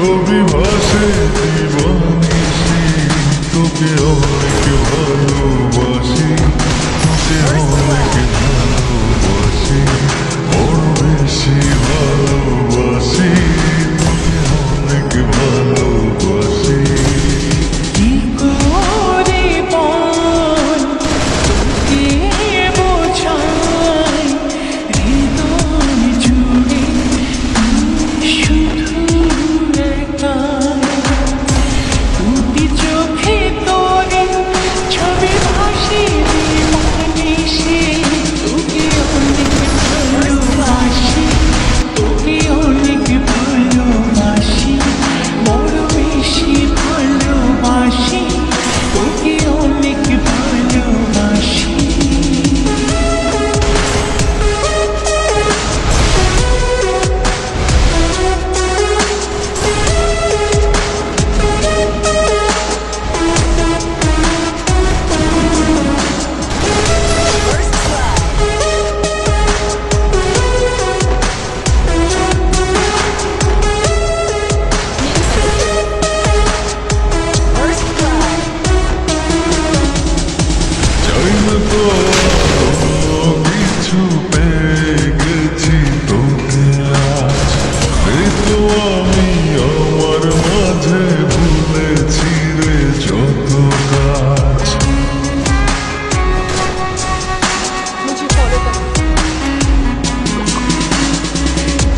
রবি ভাসে জীবনী তোকে অনেক ভালোবাসি। তোকে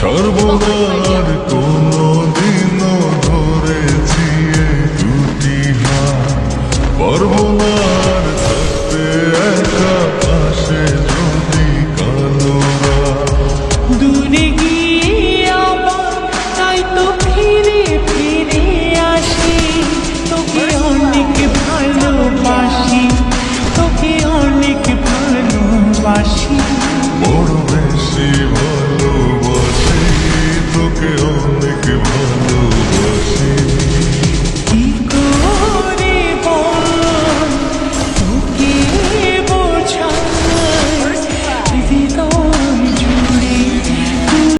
সর্বদার আর দিন ধরেছি দুটি হাত। পারব না আর থাকতে একা পাশে যদি কালো দূরে গিয়ে আবার তাই তো ফিরে ফিরে আসি। তোকে অনেক ভালোবাসি তোকে অনেক ভালোবাসি। বড়